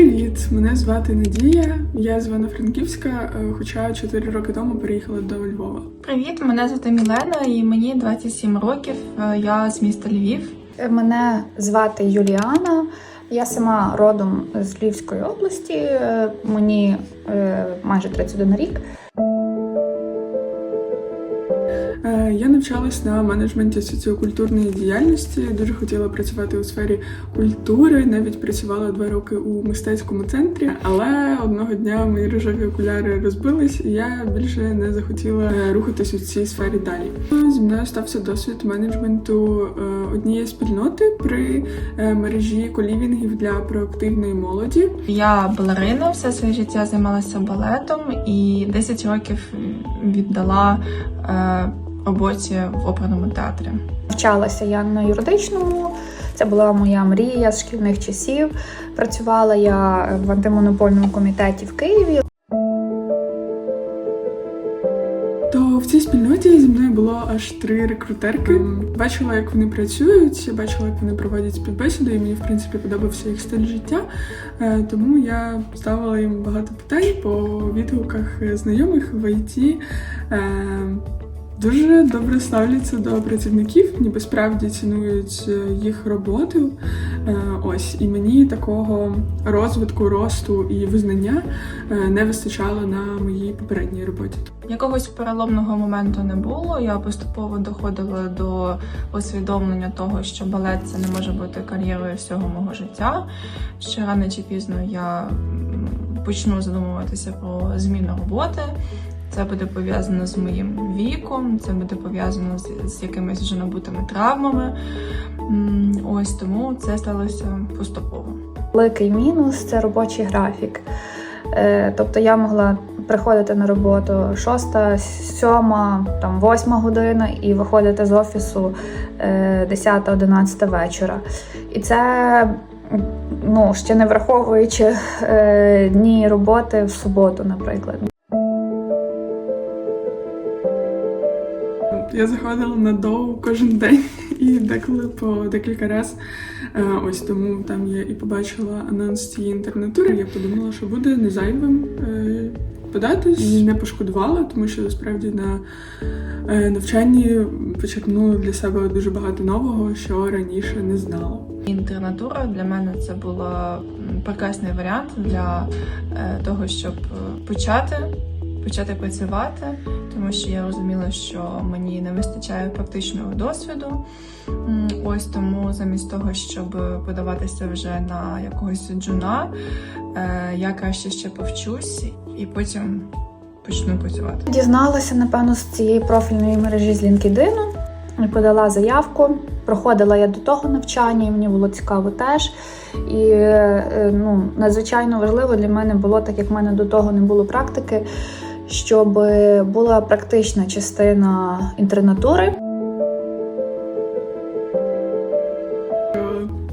Привіт! Мене звати Надія. Я з Івано-Франківська, е, хоча 4 роки тому переїхала до Львова. Привіт, мене звати Мілена і мені 27 років. Е, Я з міста Львів. Мене звати Юліана. Я сама родом з Львівської області. Е, Мені майже 31 рік. Я навчалась на менеджменті соціокультурної діяльності. Дуже хотіла працювати у сфері культури. Навіть працювала два роки у мистецькому центрі. Але одного дня мої рожеві окуляри розбились, і я більше не захотіла е, рухатись у цій сфері далі. Зі мною стався досвід менеджменту е, однієї спільноти при е, мережі колівінгів для проактивної молоді. Я балерина, все своє життя займалася балетом і 10 років віддала е, роботі в оперному театрі. Навчалася я на юридичному. Це була моя мрія з шкільних часів. Працювала я в антимонопольному комітеті в Києві. То в цій спільноті зі мною було аж три рекрутерки. Бачила, як вони працюють, бачила, як вони проводять співбесіди, і мені в принципі подобався їх стиль життя. Е, Тому я ставила їм багато питань по відгуках знайомих в ІТ. Дуже добре ставляться до працівників, ніби справді цінують е, їх роботу. Е, Ось і мені такого розвитку, росту і визнання е, не вистачало на моїй попередній роботі. Якогось переломного моменту не було. Я поступово доходила до усвідомлення того, що балет це не може бути кар'єрою всього мого життя. Що рано чи пізно я почну задумуватися про зміну роботи. Це буде пов'язано з моїм віком, це буде пов'язано з, з якимись вже набутими травмами. Ось тому це сталося поступово. Великий мінус це робочий графік. Е, Тобто я могла приходити на роботу 6, 7, там 8 година і виходити з офісу 10-11 вечора. І це ну, ще не враховуючи е, дні роботи в суботу, наприклад. Я заходила на доу кожен день і деколи по декілька разів. Ось тому там я і побачила анонс цієї інтернатури. Я подумала, що буде не зайвим е, податись і не пошкодувала, тому що справді на е, навчанні почерпнула для себе дуже багато нового, що раніше не знала. Інтернатура для мене це було м, прекрасний варіант для е, того, щоб е, почати, почати працювати, тому що я розуміла, що мені не вистачає практичного досвіду. Ось тому замість того, щоб подаватися вже на якогось джуна, е, я краще ще повчусь і потім почну працювати. Дізналася, напевно, з цієї профільної мережі з LinkedIn подала заявку. Проходила я до того навчання, і мені було цікаво теж. І е, ну, надзвичайно важливо для мене було, так як в мене до того не було практики, щоб була практична частина інтернатури.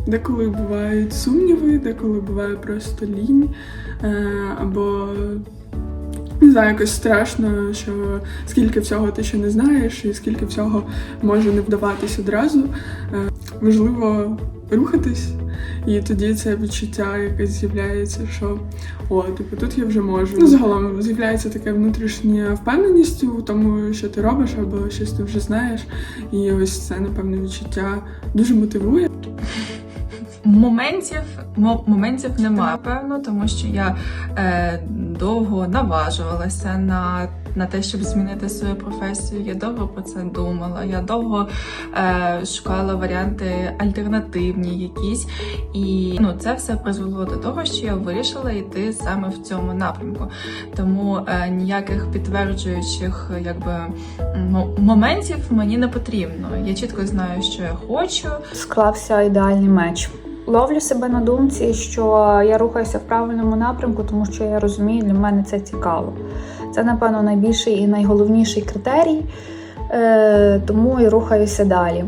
Деколи бувають сумніви, деколи буває просто лінь, е, або не знаю, якось страшно, що скільки всього ти ще не знаєш, і скільки всього може не вдаватись одразу. Е, Важливо рухатись, і тоді це відчуття якесь з'являється, що о, типу, тут я вже можу. Ну, загалом з'являється така внутрішня впевненість у тому, що ти робиш, або щось ти вже знаєш. І ось це, напевно, відчуття дуже мотивує. Моментів моментів немає, певно, тому що я е, довго наважувалася на, на те, щоб змінити свою професію. Я довго про це думала. Я довго е, шукала варіанти альтернативні якісь. І ну, це все призвело до того, що я вирішила йти саме в цьому напрямку. Тому е, ніяких підтверджуючих якби моментів мені не потрібно. Я чітко знаю, що я хочу. Склався ідеальний меч. Ловлю себе на думці, що я рухаюся в правильному напрямку, тому що я розумію, для мене це цікаво. Це, напевно, найбільший і найголовніший критерій, е, тому і рухаюся далі.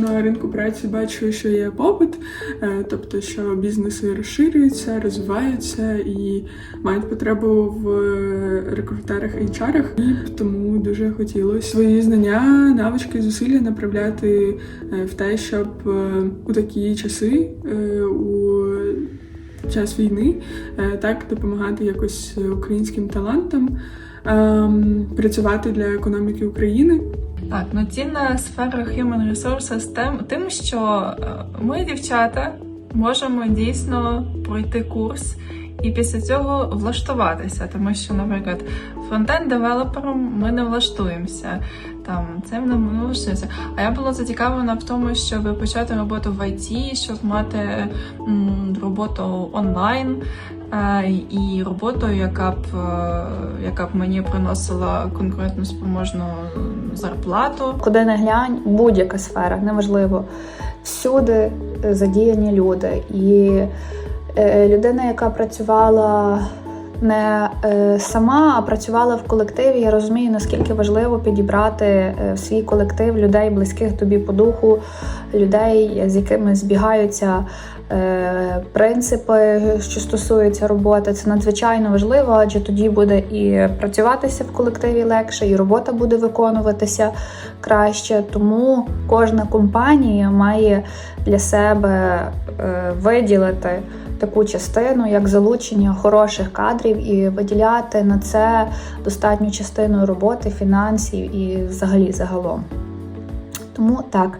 На ринку праці бачу, що є попит, е, тобто що бізнеси розширюються, розвиваються і мають потребу в рекрутерах HR, і тому дуже хотілося свої знання, навички, зусилля направляти е, в те, щоб е, у такі часи е, час війни е, так допомагати якось українським талантам ем, працювати для економіки України. Так, ну цінна сфера Human Resources тим, тим, що е, ми, дівчата, можемо дійсно пройти курс і після цього влаштуватися, тому що, наприклад, фронтенд-девелопером ми не влаштуємося. Там цим не влаштуємося. А я була зацікавлена в тому, щоб почати роботу в ІТ, щоб мати м, роботу онлайн. е, І роботу, яка б е, яка б мені приносила конкурентну спроможну зарплату. Куди не глянь, будь-яка сфера, неважливо. Всюди е, задіяні люди. І людина, яка працювала не е, сама, а працювала в колективі, я розумію, наскільки важливо підібрати е, в свій колектив людей, близьких тобі по духу, людей, з якими збігаються е, принципи, що стосуються роботи. Це надзвичайно важливо, адже тоді буде і працюватися в колективі легше, і робота буде виконуватися краще. Тому кожна компанія має для себе е, виділити таку частину, як залучення хороших кадрів, і виділяти на це достатню частину роботи, фінансів і взагалі загалом. Тому так.